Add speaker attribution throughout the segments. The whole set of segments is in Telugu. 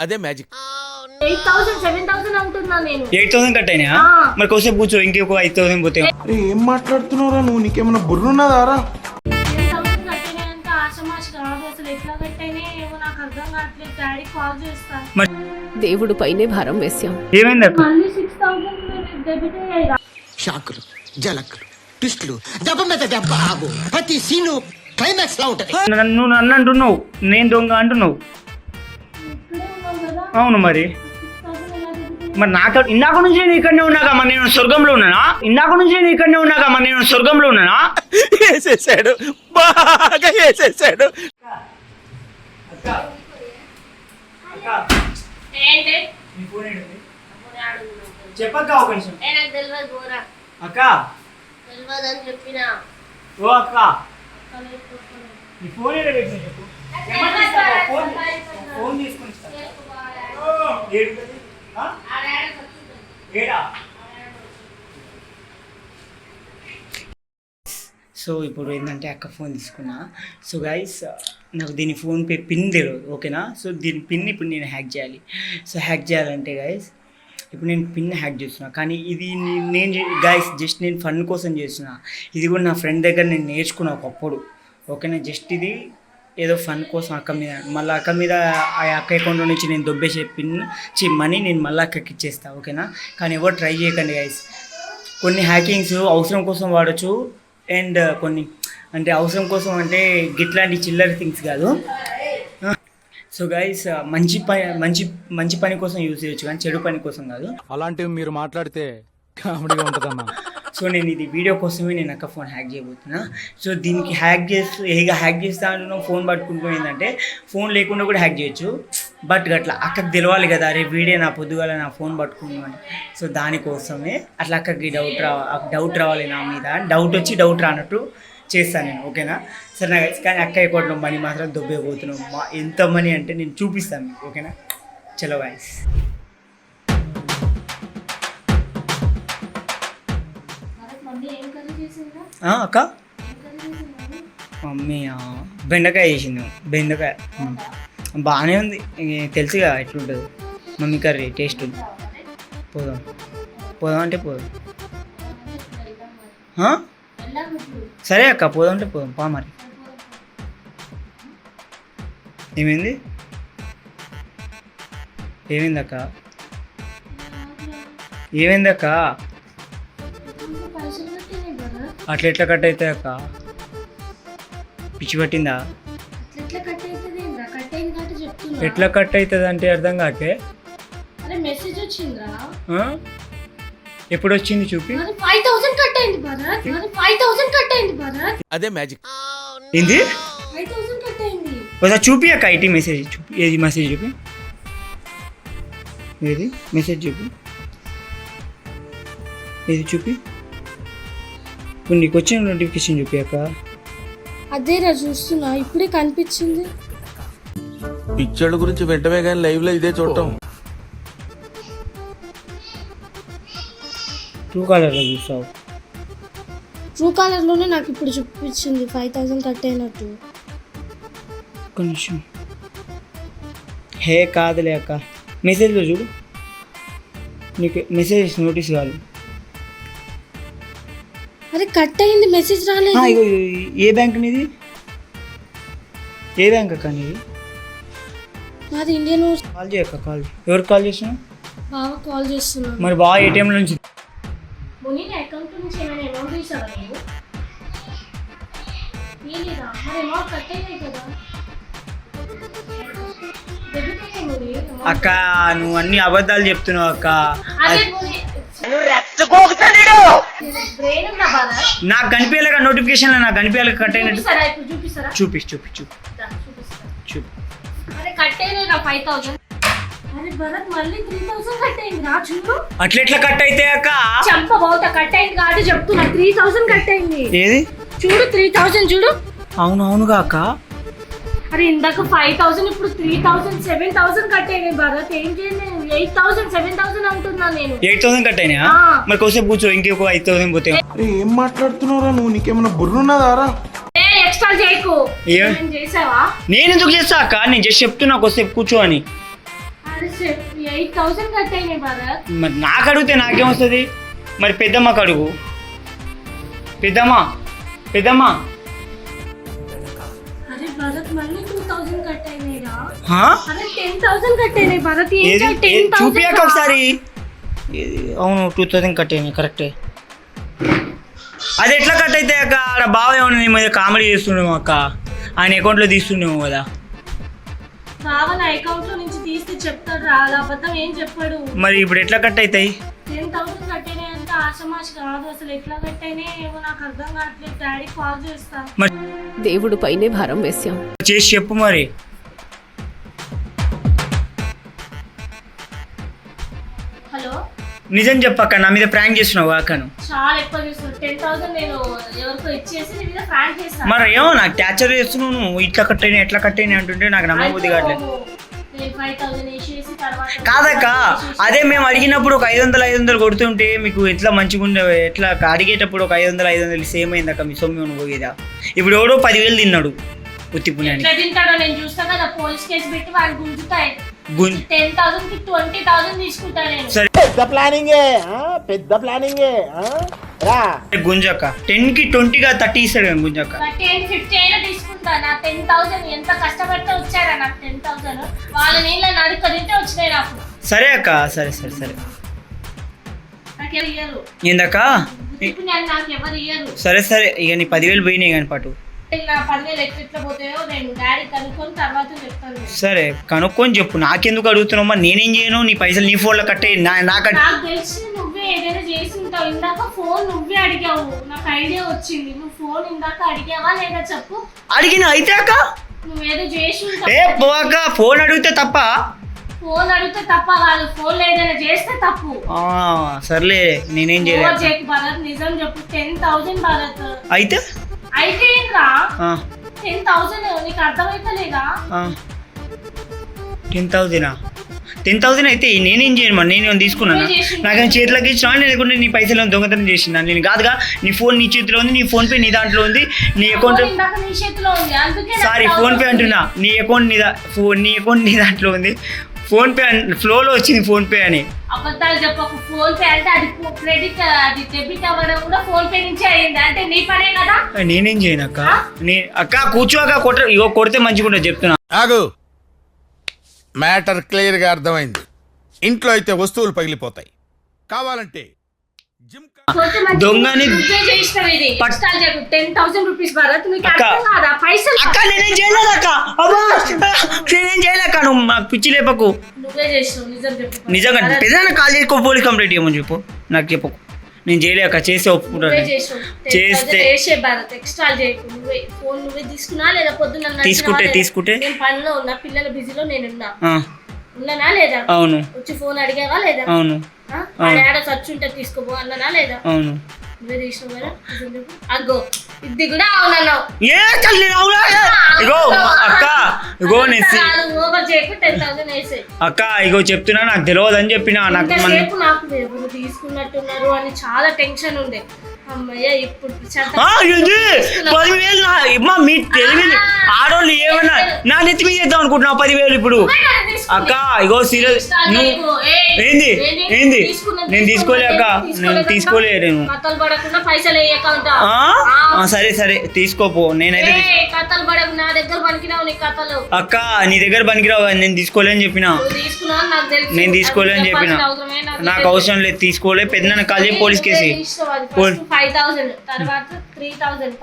Speaker 1: అదే magic.
Speaker 2: Eight thousand seven thousand అంటున్నా నేను.
Speaker 3: ఎయిట్ థౌసండ్ కట్ అయినా. మరి కొద్దిసేపు కూర్చో ఇంకొక ఐదు థౌసండ్ పోతే.
Speaker 4: ఏం మాట్లాడుతున్నావురా నువ్వు? నీకేమైనా
Speaker 2: చేస్తా.
Speaker 3: మరి
Speaker 5: దేవుడు పైనే భారం వేశాం.
Speaker 3: ఏమైంది
Speaker 6: షాకులు జలకులు ట్విస్టులు దెబ్బ మీద దెబ్బ ఆగు. ప్రతి సీను క్లైమాక్స్ లా ఉంటది.
Speaker 3: నన్ను నన్ను అంటున్నావు నేను దొంగ అంటున్నావు. అవును మరి. మరి నాకు ఇందాక నుంచి నేను ఇక్కడనే ఉన్నాగా మరి నేను స్వర్గంలో ఉన్నానా? ఇందాక నుంచి నేను ఇక్కడనే ఉన్నాగా మరి నేను స్వర్గంలో ఉన్నానా?
Speaker 1: వేసేసాడు. బాగా వేసేసాడు.
Speaker 2: ఏంటి?
Speaker 3: చెప్పక్క ఒక నిమిషం. అక్క. ఓ అక్క. నీ ఫోన్ ఏడ. పెట్టినా చెప్పు. ఫోన్ తీసుకొని ఏడా? సో ఇప్పుడు ఏంటంటే అక్క ఫోన్ తీసుకున్నా. సో గైస్ నాకు దీని ఫోన్ పే పిన్ తెలియదు ఓకేనా? సో దీని పిన్ ఇప్పుడు నేను హ్యాక్ చేయాలి. సో హ్యాక్ చేయాలంటే గైస్ ఇప్పుడు నేను పిన్ హ్యాక్ చేస్తున్నా. కానీ ఇది నేను గైస్ జస్ట్ నేను ఫన్ కోసం చేస్తున్నా. ఇది కూడా నా ఫ్రెండ్ దగ్గర నేను నేర్చుకున్నా ఒకప్పుడు. ఓకేనా? జస్ట్ ఇది ఏదో ఫన్ కోసం అక్క మీద మళ్ళీ అక్క మీద ఆ అక్క అకౌంట్లో నుంచి నేను దొబ్బేసే పిన్ చి మనీ నేను మళ్ళీ అక్కకి ఇచ్చేస్తా ఓకేనా? కానీ ఎవరు ట్రై చేయకండి గైస్ కొన్ని హ్యాకింగ్స్ అవసరం కోసం వాడచ్చు అండ్ కొన్ని అంటే అవసరం కోసం అంటే గిట్లాంటి చిల్లర థింగ్స్ కాదు. సో గైస్ మంచి పని మంచి మంచి పని కోసం యూజ్ చేయొచ్చు కానీ చెడు పని కోసం కాదు.
Speaker 7: అలాంటివి మీరు మాట్లాడితే కామెడీగా ఉంటుందమ్మా.
Speaker 3: సో నేను ఇది వీడియో కోసమే నేను అక్క ఫోన్ హ్యాక్ చేయబోతున్నా. సో దీనికి హ్యాక్ చేస్తూ ఇక హ్యాక్ చేస్తా అంటున్నాం ఫోన్ పట్టుకుంటూ ఏంటంటే ఫోన్ లేకుండా కూడా హ్యాక్ చేయొచ్చు. బట్ అట్లా అక్కకి తెలవాలి కదా అరే వీడియో నా పొద్దుగాల నా ఫోన్ పట్టుకున్నాను సో దానికోసమే అట్లా అక్కకి డౌట్ రా డౌట్ రావాలి నా మీద. డౌట్ వచ్చి డౌట్ రానట్టు చేస్తాను నేను ఓకేనా? సరే నా కానీ అక్క అకౌంట్లో మనీ మాత్రం దొబ్బేయబోతున్నాం. మా ఎంత మనీ అంటే నేను చూపిస్తాను మీకు ఓకేనా? చలో గాయస్ అక్క? మమ్మీ బెండకాయ చేసింది. బెండకాయ. బాగానే ఉంది. తెలుసు కదా ఎట్లుంటుంది. Mummy curry taste. పోదాం. పోదాం అంటే పోదాం. సరే అక్క పోదాం అంటే పోదాం. పా మరి. ఏమైంది? ఏమైంది అక్క? ఏమైంది అక్క? అట్లా ఎట్లా కట్ అవుతాయి అక్క? పిచ్చి పట్టిందా?
Speaker 2: ఎట్లా కట్ అవుతుంది ఏంద్రా కట్ అయింది కాబట్టి చెప్తున్నా.
Speaker 3: ఎట్లా కట్ అవుతుంది అంటే అర్థం కాకే.
Speaker 2: అరే మెసేజ్ వచ్చిందిరా.
Speaker 3: ఆ? ఎప్పుడు వచ్చింది చూపి?
Speaker 2: మరి ఫైవ్ థౌసండ్ కట్ అయింది భరత్. మరి ఫైవ్ థౌసండ్ కట్ అయింది భరత్.
Speaker 1: అదే మ్యాజిక్
Speaker 3: ఏంది?
Speaker 2: ఫైవ్ థౌసండ్ కట్ అయింది.
Speaker 3: ఒకసారి చూపి అక్క ఐటీ మెసేజ్ చూపి ఏది మెసేజ్ చూపి? ఏది? మెసేజ్ చూపి. ఏది చూపి? ఇప్పుడు నీకు వచ్చిన నోటిఫికేషన్ చూపి అక్క
Speaker 2: అదేరా చూస్తున్నా ఇప్పుడే కనిపించింది.
Speaker 4: పిచ్చోళ్ళ గురించి వెంటనే కానీ లైవ్లో ఇదే చూడటం.
Speaker 3: ట్రూ కలర్లో చూసావు
Speaker 2: ట్రూ కాలర్లోనే నాకు ఇప్పుడు చూపించింది ఫైవ్ థౌసండ్ కట్ అయినట్టు.
Speaker 3: నిమిషం. హే కాదులే అక్క. మెసేజ్లో చూడు. నీకు మెసేజ్ నోటీస్ కాదు.
Speaker 2: కట్ అయింది మెసేజ్ రాలేదు
Speaker 3: ఇగో ఏ బ్యాంక్ నీది? ఏ బ్యాంక్ అక్క నీది?
Speaker 2: నాది ఇండియన్
Speaker 3: కాల్ చేయక్క కాల్. ఎవరికి కాల్ చేసినావు?
Speaker 2: బాగా కాల్ చేస్తున్నా
Speaker 3: మరి బాగా ఏటీఎం నుంచి.
Speaker 2: ముని అకౌంట్ నుంచి ఏమైనా అమౌంట్ తీసావా నువ్వు తీయలేదా మరి అమౌంట్ కట్ అయినాయి కదా. డెబిట్ అయ్యాయి ముని
Speaker 3: అక్క నువ్వు అన్ని అబద్ధాలు చెప్తున్నావు అక్క.
Speaker 2: అదే ముని
Speaker 3: నాకు కనిపించలేక నోటిఫికేషన్ నాకు కనిపించాలి కట్ అయినట్టు. చూపి చూపి చూపి చూపి.
Speaker 2: అరే కట్
Speaker 3: అయితే అక్క?
Speaker 2: చంప బౌత కట్ అయింది కాబట్టి చెప్తున్నా. త్రీ థౌసండ్ కట్ అయింది.
Speaker 3: ఏది?
Speaker 2: చూడు త్రీ థౌసండ్ చూడు.
Speaker 3: అవును అవునుగా అక్క.
Speaker 2: అరే ఇందాక ఫైవ్ థౌసండ్ ఇప్పుడు three thousand seven thousand cut అయినాయి భరత్. ఏం చేయలేదు ఎయిట్ థౌసండ్ సెవెన్ థౌసండ్ అంటున్నా నేను.
Speaker 3: ఎయిట్ థౌసండ్ కట్ అయినా
Speaker 2: ఆ.
Speaker 3: మరి కొద్దిసేపు కూర్చో ఇంకొక ఐదు థౌసండ్ పోతే.
Speaker 4: అరే ఏం మాట్లాడుతున్నావురా నువ్వు? నీకేమైనా బుర్రున్నదారా?
Speaker 2: ఎక్స్ట్రా చేయకు. చేసావా?
Speaker 3: నేను ఎందుకు చేస్తా అక్క? నేను జస్ట్ చెప్తున్నా కొద్దిసేపు కూర్చో అని. మరి నాకు అడిగితే నాకేమొస్తుంది మరి పెద్దమ్మకు అడుగు. పెద్దమ్మ పెద్దమ్మ.
Speaker 2: భరత్ మళ్ళీ టూ థౌసండ్ కట్ అయినాయిరా
Speaker 3: హా?
Speaker 2: అరే టెన్ థౌసండ్ కట్ అయినాయి భరత్
Speaker 3: ఏది?
Speaker 2: ఏం
Speaker 3: ఏ-
Speaker 2: టెన్
Speaker 3: చూపియాక ఒకసారి? అవును టూ థౌసండ్ కట్ అయినాయి కరెక్టే అది ఎట్లా కట్ అయితే అక్క? ఆడ బావ ఏమన్నా నీ మీద కామెడీ చేస్తుండేమో అక్క? ఆయన అకౌంట్లో తీస్తుండేమో కదా.
Speaker 2: అకౌంట్లో నుంచి తీస్తే చెప్తాడు రా అలా అబద్ధం ఏం చెప్పాడు.
Speaker 3: మరి ఇప్పుడు ఎట్లా కట్ అవుతాయి
Speaker 2: అయినాయి అంటే ఆశమాష కాదు అసలు ఎట్లా కట్ అయినాయి ఏమో నాకు అర్థం కావట్లేదు. డాడీ కాల్ చేస్తా.
Speaker 3: మరి
Speaker 5: దేవుడి పైనే భారం వేశాం.
Speaker 3: చేసి చెప్పు మరి.
Speaker 2: హలో?
Speaker 3: నిజం చెప్పక్క నా మీద ప్రాంక్ చేస్తున్నావు అక్కను
Speaker 2: చాలా ఎక్కువ టెన్ థౌసండ్ నేను ఎవరికో ఇచ్చేసి నీ మీద ఫ్రాంక్ చేస్తాను
Speaker 3: మరి ఏమో నాకు క్యాచర్ చేస్తున్నావు నువ్వు. ఇట్లా కట్ అయినా ఎట్లా కట్ అయినా అంటుంటే నాకు నమ్మబుద్ధి కావట్లేదు. కాదక్క. అదే మేము అడిగినప్పుడు ఒక ఐదు వందలు ఐదు వందలు కొడుతుంటే మీకు ఎట్లా మంచిగా ఉండే ఎట్లా అడిగేటప్పుడు ఒక ఐదు వందలు ఐదు వందలు సేమ్ అయిందక్క మీ సొమ్ము పోయేదా? ఇప్పుడు ఎవడో పదివేలు తిన్నాడు ఉత్తి పుణ్యానికి.
Speaker 2: ఎట్లా తింటాడో నేను చూస్తా కదా పోలీస్ కేసు పెట్టి వాడిని గుంజుతాయి
Speaker 3: గుం-
Speaker 2: టెన్ థౌసండ్కి ట్వంటీ థౌసండ్ తీసుకుంటా నేను.
Speaker 3: సరే.
Speaker 1: పెద్ద ప్లానింగే? పెద్ద ప్లానింగే ఆ? రా.
Speaker 3: గుంజక్క టెన్కి ట్వంటీగా థర్టీ ఇస్తాడు గుంజక్క
Speaker 2: తీసుకుంటా నా టెన్ థౌసండ్ ఎంత కష్టపడితే వచ్చారా నాకు టెన్ థౌసండ్ వాళ్ళ నీళ్ళ నడుక తింటే వచ్చినాయి నాకు.
Speaker 3: సరే అక్క సరే సరే సరే.
Speaker 2: ఇయ్యరు?
Speaker 3: ఏందక్క
Speaker 2: నాకు ఎవరు ఇయ్యరు?
Speaker 3: సరే సరే ఇక నీ పదివేలు పోయినాయి కానీ పాటు. సరే కనుక్కొని చెప్పు. నాకెందుకు అడుగుతున్నావు మరి నేనేం చేయను? నీ పైసలు నీ ఫోన్లో కట్టే నా నాకు
Speaker 2: తెలిసి నువ్వే ఏదైనా చేసి ఉంటావు ఇందాక ఫోన్ నువ్వే అడిగావు. నాకు ఐడియా వచ్చింది. నువ్వు ఫోన్ ఇందాక అడిగావా లేదా చెప్పు.
Speaker 3: అడిగిన అయితే అక్క?
Speaker 2: నువ్వేదో చేసి
Speaker 3: ఏ పోక ఫోన్ అడిగితే తప్ప?
Speaker 2: ఫోన్ అడిగితే తప్ప కాదు. ఫోన్ ఏదైనా చేస్తే తప్పు.
Speaker 3: సర్లే. నేనేం చేయలేదు
Speaker 2: నిజం చెప్పు. Ten thousand Bharat.
Speaker 3: అయితే?
Speaker 2: అయితే ఏంట్రా? టెన్ థౌసండ్ నీకు అర్థమైతలేదా.
Speaker 3: టెన్ థౌజండా టెన్ థౌసండ్ అయితే నేనేం చేయను నేను తీసుకున్నాను. నాకేం చేతిలోకి ఇచ్చినా? లేకుంటే నీ పైసలు దొంగతనం చేసిన నేను కాదుగా నీ ఫోన్ నీ చేతిలో ఉంది నీ ఫోన్ పే నీ దాంట్లో ఉంది నీ account sorry
Speaker 2: doubt
Speaker 3: PhonePe
Speaker 2: వచ్చింది.
Speaker 3: అంటున్నా. నీ అకౌంట్ నీ దా ఫోన్ నీ అకౌంట్ నీ దాంట్లో ఉంది. ఫోన్ పే ఫ్లోలో వచ్చింది ఫోన్ పే అని.
Speaker 2: అబద్ధాలు చెప్పకు. ఫోన్ పే అంటే అది క్రెడిట్ అది డెబిట్ అవ్వడం కూడా ఫోన్ పే నుంచి అయింది అంటే నీ పనే కదా?
Speaker 3: నేనేం చేయను అక్క? నే అక్క కూర్చోక కొట్ట ఇగో కొడితే మంచిగా ఉంటుంది చెప్తున్నా.
Speaker 8: ఆగు. మ్యాటర్ క్లియర్గా అర్థమైంది. ఇంట్లో అయితే వస్తువులు పగిలిపోతాయి. కావాలంటే
Speaker 3: దొంగని
Speaker 2: టెన్ థౌసండ్ రూపీస్
Speaker 3: అక్క. నేనేం చేయలేదు అక్క. అబ్బా నేనేం చేయలేక నువ్వు మాకు పిచ్చి లేపకు. నిజంగా పెద్దగా కాల్ చేసుకో పోలీస్ కంప్లైంట్ చేయమని చెప్పు. నాకు చెప్పకు. నేను చేయలేక చేస్తే ఒప్పుకుంటాను. చేస్తే- తీసుకుంటే-? తీసుకుంటే?
Speaker 2: పనిలో ఉన్నా పిల్లల బిజీలో నేను ఉన్నానా లేదా?
Speaker 3: అవును.
Speaker 2: వచ్చి ఫోన్ అడిగావా లేదా?
Speaker 3: అవును.
Speaker 2: తీసుకోబో అన్నానా లేదా?
Speaker 3: అవును.
Speaker 2: అగ్గో ఇది కూడా అవునన్నావు.
Speaker 3: ఏ? ఇగో అక్క ఇగో అక్క ఇగో చెప్తున్నా నాకు తెలియదు అని చెప్పిన నాకు
Speaker 2: తీసుకున్నట్టున్నారు అని చాలా టెన్షన్ ఉండే.
Speaker 3: పదివేలు అమ్మా మీ తెలివి ఆడోళ్ళు ఏమన్నా నా నెత్తి మీద చేద్దాం అనుకుంటున్నావు పదివేలు ఇప్పుడు? అక్క ఇగో సీరియస్. ఏంది? ఏంది? నేను తీసుకోలే అక్క. నేను తీసుకోలే నేను. సరే సరే తీసుకోపో. నేనైతే
Speaker 2: కథలు నా దగ్గర పనికిరావు నీ కథలు.
Speaker 3: అక్క నీ దగ్గర పనికిరావు నేను తీసుకోలే అని చెప్పిన నేను తీసుకోలే అని
Speaker 2: అది
Speaker 3: చెప్పిన
Speaker 2: నాకు.
Speaker 3: అవసరం లేదు తీసుకోలే. పెద్ద కాల్ చేసి పోలీస్ కేసు
Speaker 2: ఫైవ్ థౌసండ్ తర్వాత త్రీ థౌసండ్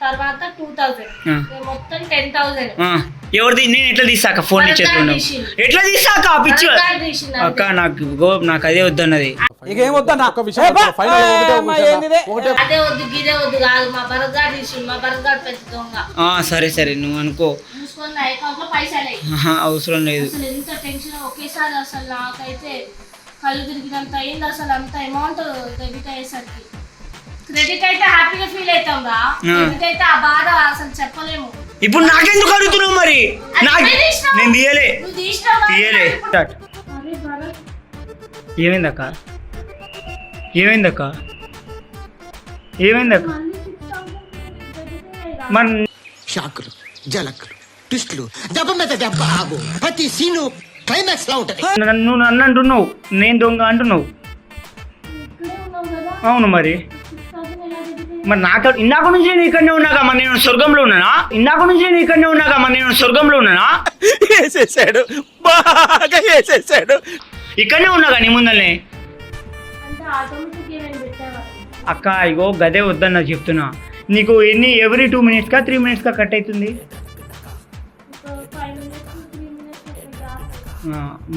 Speaker 2: తర్వాత టూ థౌసండ్
Speaker 3: ఆ.
Speaker 2: మొత్తం టెన్ థౌసండ్
Speaker 3: ఆ, ఎవరిది? నేను ఎట్లా తీసాక ఫోన్
Speaker 2: తీసిండు.
Speaker 3: ఎట్లా తీసాక పిచ్చి అక్క నాకు నాకు అదే వద్దన్నది.
Speaker 7: ఇకేం వద్దన్నా ఫైనల్ ఒకటే
Speaker 2: అదే వద్దు గిదే వద్దు కాదు. మా మా భరత్ గారు పెద్ద దొంగ
Speaker 3: ఆ, సరే సరే నువ్వు అనుకో.
Speaker 2: చూసుకొని నా అకౌంట్లో పైసలు అయ్యి
Speaker 3: ఆహా, అవసరం లేదు.
Speaker 2: అసలు ఎంత టెన్షన్ ఒకేసారి అసలు నాకైతే కళ్ళు తిరిగినంత అయింది. అసలు అంత అమౌంట్ డెబిట్ అయ్యేసరికి. క్రెడిట్ అయితే హ్యాపీగా ఫీల్ అవుతాం రా. డెబిట్ అయితే ఆ బాధ అసలు చెప్పలేము.
Speaker 3: ఇప్పుడు నాకెందుకు అడుగుతున్నావు మరి? నాకు. నేను తీయలే.
Speaker 2: నువ్వు తీసినావు కదా
Speaker 3: తీయలే.
Speaker 2: ఇప్పుడు.
Speaker 3: స్టార్ట్.
Speaker 2: అరే భరత్.
Speaker 3: ఏమైందక్క ఏమైందక్క? ఏమైందక్క?
Speaker 2: మళ్ళీ 6,000 debit అయ్యాయిరా.
Speaker 3: మన
Speaker 6: షాకులు జలకులు ట్విస్టులు దెబ్బ మీద దెబ్బ ఆగు. ప్రతి సీను క్లైమాక్స్ లా ఉంటది.
Speaker 3: నన్ను నువ్వు నన్ను అంటున్నావు నేను దొంగ అంటున్నావు. అవును మరి. మరి నాకు ఇందాక నుంచి నేను ఇక్కడనే ఉన్నాగా మరి నేను స్వర్గంలో ఉన్నానా? ఇందాక నుంచి నేను ఇక్కడనే ఉన్నాగా మరి నేను స్వర్గంలో ఉన్నానా?
Speaker 4: వేసేసాడు బాగా వేసేసాడు
Speaker 3: ఇక్కడనే ఉన్నాగా నీ ముందల్నే అక్క ఇగో గదే వద్దన్న చెప్తున్నా. నీకు ఎన్ని ఎవ్రీ టూ మినిట్స్కా త్రీ మినిట్స్కా కట్ అవుతుంది?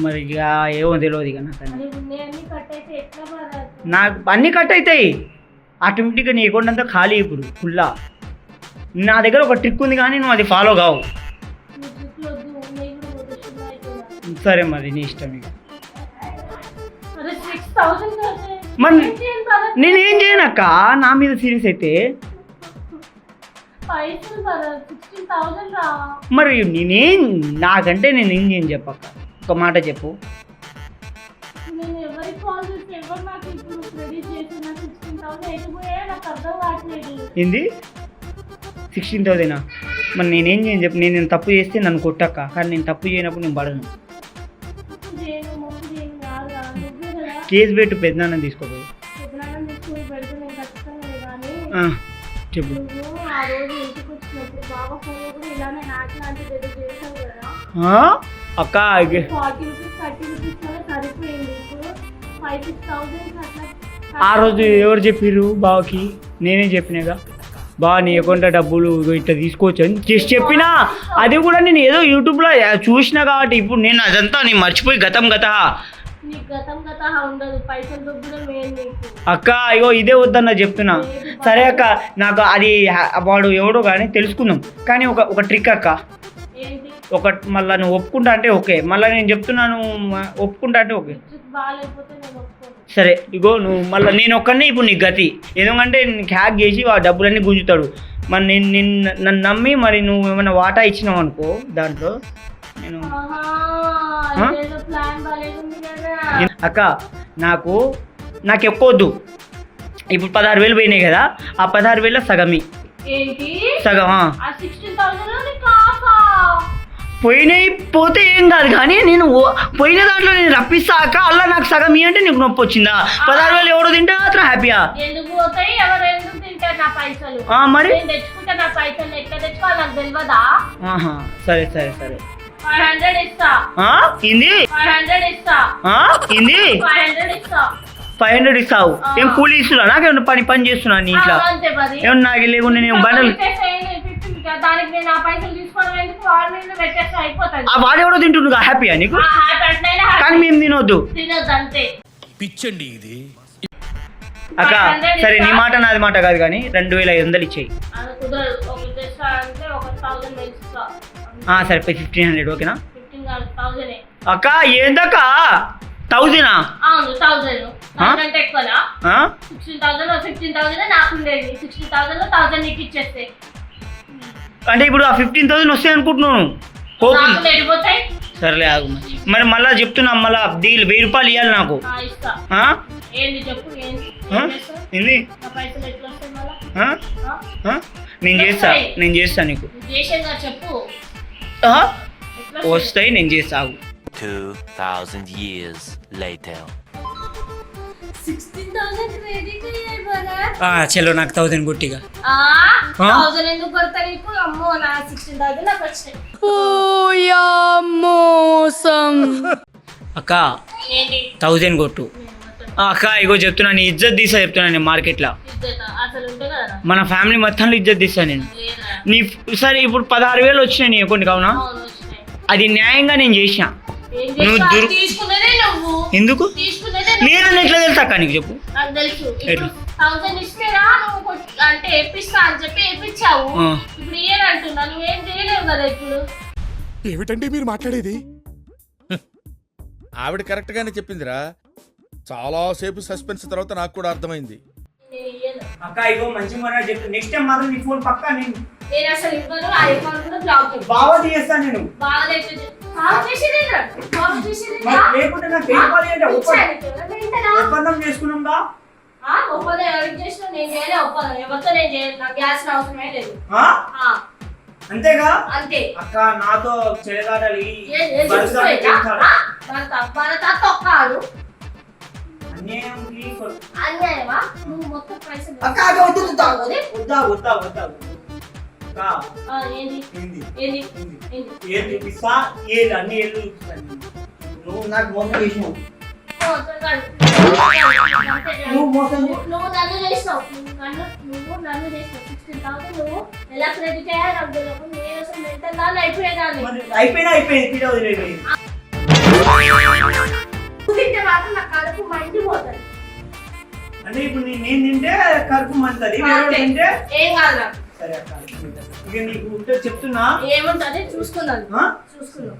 Speaker 3: మరి ఇక ఏమో తెలియదు ఇక నాకు
Speaker 2: కట్
Speaker 3: నాకు అన్నీ కట్ అవుతాయి. ఆటోమేటిక్గా నీ అకౌంట్ అంతా ఖాళీ ఇప్పుడు ఫుల్లా నా దగ్గర ఒక ట్రిక్ ఉంది కానీ నువ్వు అది ఫాలో కావు. సరే మరి నీ ఇష్టం ఇక.
Speaker 2: సిక్స్ థౌసండ్
Speaker 3: మరి నేనేం చేయనక్క? నా మీద సీరియస్ అయితే? మరి నేనేం నాకంటే నేను ఏం చేయను చెప్పక్క? ఒక మాట చెప్పు. ఏంది? సిక్స్టీన్ థౌజండా మరి నేనేం చేయను చెప్పు? నేను నేను తప్పు చేస్తే నన్ను కొట్టక్క. కానీ నేను తప్పు చేయనప్పుడు నేను పడను.
Speaker 2: లాంటిది ఏదో చేసావు కదా.
Speaker 3: ఆ? అక్క ఆ రోజు ఎవరు చెప్పిర్రు బావకి? నేనే చెప్పినాగా? బావ నీ అకౌంట్లో డబ్బులు ఇట్లా తీసుకోవచ్చు అని జస్ట్ చెప్పినా. అది కూడా నేను ఏదో యూట్యూబ్లో చూసినా కాబట్టి ఇప్పుడు నేను అదంతా నేను మర్చిపోయి గతం గత అక్క ఇగో ఇదే వద్దన్న చెప్తున్నా. సరే అక్క నాకు అది వాడు ఎవడో కానీ తెలుసుకుందాం. కానీ ఒక ఒక ట్రిక్ అక్క. ఒక మళ్ళీ నువ్వు ఒప్పుకుంటా అంటే ఓకే. మళ్ళీ నేను చెప్తున్నాను ఒప్పుకుంటా అంటే ఓకే. సరే ఇగో నువ్వు మళ్ళీ నేను ఒక్కనే ఇప్పుడు నీ గతి. ఎందుకంటే నీకు హ్యాక్ చేసి ఆ డబ్బులన్నీ గుంజుతాడు. మరి నేను నిన్ను నన్ను నమ్మి మరి నువ్వు ఏమైనా వాటా ఇచ్చినావు అనుకో దాంట్లో నేను అక్క నాకు నాకు ఎక్కువ వద్దు ఇప్పుడు పదహారు వేలు పోయినాయి కదా ఆ పదహారు వేల సగమి. సగం పోయినాయి పోతే ఏం కాదు కానీ నేను పోయిన దాంట్లో నేను రప్పిస్తా అక్క అలా నాకు సగం అంటే నీకు నొప్పి వచ్చిందా? పదహారు వేలు ఎవడో తింటే మాత్రం హ్యాపీయా?
Speaker 2: ఎవరు
Speaker 3: మరి? సరే సరే సరే. ఏంది?
Speaker 2: Five hundred?
Speaker 3: ఏంది?
Speaker 2: ఫైవ్
Speaker 3: ఇస్తావు. ఏం కూలీ ఇస్తున్నా నాకేమన్నా పని పని చేస్తున్నా నీ ఇంట్లో? ఏమన్నా నాకు లేకుండా నేను బండలు వాడెవడో తింటుండగా హ్యాపీయా నీకు?
Speaker 2: ఆ హ్యాపీ అట్లయినా
Speaker 3: కానీ మేము తినొద్దు.
Speaker 8: పిచ్చండి ఇది.
Speaker 3: అక్క
Speaker 2: 500
Speaker 3: సరే నీ. మాట నాది మాట కాదు కానీ రెండు వేల ఐదు వందలు ఇచ్చేయి. సరే ఫిఫ్టీన్ హండ్రెడ్ ఓకేనా అక్క ఏందక్క? థౌజండా
Speaker 2: అవును ఎక్కువనా? సిక్స్టీన్ ఫిఫ్టీన్ నాకు ఉండేది. సిక్స్టీన్ నీకు ఇచ్చేస్తే.
Speaker 3: అంటే ఇప్పుడు ఆ ఫిఫ్టీన్ థౌసండ్ వస్తాయి అనుకుంటున్నాను. సరేలే ఆగు మరి. మళ్ళీ చెప్తున్నా మళ్ళీ డీల్ వెయ్యి రూపాయలు ఇవ్వాలి నాకు?
Speaker 2: ఏంది?
Speaker 3: నేను చేస్తా నేను చేస్తా నీకు
Speaker 2: చెప్పు. వస్తాయి?
Speaker 3: నేను చేస్తా ఆగు
Speaker 9: 2000 years later.
Speaker 2: Sixteen thousand credit అయ్యాయి భరత్
Speaker 3: ఆ, చలో నాకు థౌసండ్ కొట్టిగా.
Speaker 2: వచ్చినాయి.
Speaker 3: అక్క
Speaker 2: ఏంటి?
Speaker 3: థౌసండ్ కొట్టు. ఆ, అక్క ఇగో చెప్తున్నా నీ ఇజ్జత్ తీసా చెప్తున్నా నేను మార్కెట్లో. మన ఫ్యామిలీ మొత్తంలో ఇజ్జత్ తీస్తా నేను. నీ సరే ఇప్పుడు పదహారు వేలు వచ్చినాయి నీ అకౌంట్ కావునా
Speaker 2: అవును
Speaker 3: అది న్యాయంగా నేను చేసిన. నువ్వు? దుర్-
Speaker 2: తీసుకునేదే నువ్వు.
Speaker 3: ఎందుకు. నేను ఎట్లా తెలుసా అక్క నీకు చెప్పు?
Speaker 2: నాకు తెలుసు.
Speaker 3: ఎట్లా?
Speaker 2: థౌసండ్ ఇస్తేరా నువ్వు కొట్- అంటే ఎప్పిస్తా అని చెప్పి ఎప్పించావు
Speaker 3: ఆ.
Speaker 2: ఇప్పుడు ఏం అంటున్నా. నువ్వేం చేయలేవు కదా ఇప్పుడు?
Speaker 7: ఏమిటండి మీరు మాట్లాడేది?
Speaker 8: ఆవిడ కరెక్ట్ గానే చెప్పిందిరా. చాలా సేపు సస్పెన్స్ తర్వాత నాకు కూడా అర్థమైంది.
Speaker 2: నేను ఇయ్యను.
Speaker 3: అక్క ఇగో మంచి మన చెప్తా నెక్స్ట్ టైం మాత్రం నీ ఫోన్ పక్కా నేను
Speaker 2: నేను అసలు ఇవ్వను ఆ అకౌంట్ కూడా బ్లాక్
Speaker 3: బాగా నేను.
Speaker 2: బాగా చేసేదేనా కాల్ చేసేదేనా
Speaker 3: మరి లేకుంటే నాకు ఏం కావాలి ఒప్పందం-? ఒప్పందం చేసుకున్నాంగా
Speaker 2: ఆ, ఒప్పందం ఎవరికి చేసినా నేను చేయలే ఒప్పందం ఎవరితో నేను చేయలేదు నాకు గ్యాస్ అవసరమే లేదు.
Speaker 3: అంతేగా?
Speaker 2: అంతే.
Speaker 3: అక్క నాతో చెడగాడాలి.
Speaker 2: భర్త తొక్కాడు
Speaker 3: అన్యాయంకి కొ-
Speaker 2: అన్యాయమా? నువ్వు మొత్తం పైసలు
Speaker 3: అక్క అక్క వద్దు వద్దా వద్దా వద్దా.
Speaker 2: ఆ, ఏంది?
Speaker 3: ఏంది?
Speaker 2: ఏంది?
Speaker 3: ఏంది?
Speaker 2: ఏంది?
Speaker 3: ఏం చూపిస్తా ఏది? అన్ని ఏళ్ళు చూపిస్తాను నువ్వు నాకు మోసం చేసినావు.
Speaker 2: ఓ, తొక్కాడు.
Speaker 3: నువ్వు మోసం చే-
Speaker 2: నువ్వు నువ్వు నన్ను చేసినావు. నువ్వు నన్ను నువ్వు నన్ను చేసినావు. సిక్స్టీన్ థౌసండ్ నువ్వు ఎలా క్రెడిట్ అయ్యారు నాకు తెలియదు. నేను అసలు మెంటల్ దాన్ని అయిపోయేదాన్ని
Speaker 3: మరి అయిపోయినా అయిపోయింది వదిలేదు
Speaker 2: నువ్వు తింటే మాత్రం నా కడుపు
Speaker 3: అంటే ఇప్పుడు నేను తింటే కడుపు
Speaker 2: అంతే.
Speaker 3: తింటే
Speaker 2: ఏం కాదు
Speaker 3: సరే అక్క. ఇక నీకు ఉంటే చెప్తున్నా.
Speaker 2: ఏముంటుంది? చూసుకుందాం? చూసుకుందాం.